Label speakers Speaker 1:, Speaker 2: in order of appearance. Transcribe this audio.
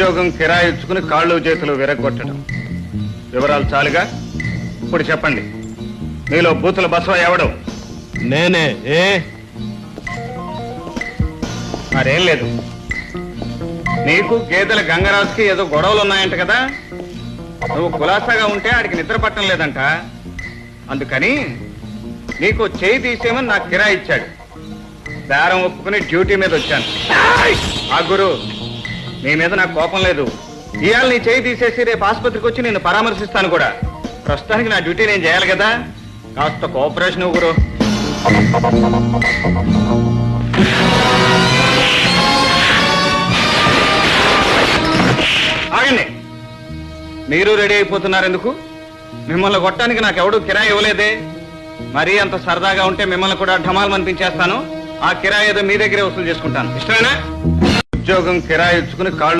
Speaker 1: ఉద్యోగం కిరాయిచ్చుకుని కాళ్ళు చేతులు విరగొట్టడం వివరాలు చాలుగా? ఇప్పుడు చెప్పండి. మీలో బూతుల బసవ ఎవడం?
Speaker 2: నేనే ఏ?
Speaker 1: మరేం లేదు. నీకు గేదెల గంగరాజుకి ఏదో గొడవలు ఉన్నాయంట కదా? నువ్వు కులాసాగా ఉంటే ఆడికి నిద్ర పట్టం లేదంట. అందుకని నీకు చేయి తీసేమని నాకు కిరాయి ఇచ్చాడు. బేరం ఒప్పుకుని డ్యూటీ మీద వచ్చాను. ఆ గురు నీ మీద నాకు కోపం లేదు. ఇవాళ నీ చేయి తీసేసి రేపు ఆసుపత్రికి వచ్చి నేను పరామర్శిస్తాను కూడా. ప్రస్తుతానికి నా డ్యూటీ నేను చేయాలి కదా. కాస్త కోఆపరేషన్ గురు. ఆగండి. మీరు రెడీ అయిపోతున్నారు ఎందుకు? మిమ్మల్ని కొట్టడానికి నాకు ఎవడు కిరాయి ఇవ్వలేదే. మరీ అంత సరదాగా ఉంటే మిమ్మల్ని కూడా ఢమాలు అనిపించేస్తాను ఆ కిరాయి ఏదో మీ దగ్గరే వసూలు చేసుకుంటాను. ఇష్టమేనా? ఉద్యోగం కిరాయిచ్చుకుని కాళ్ళు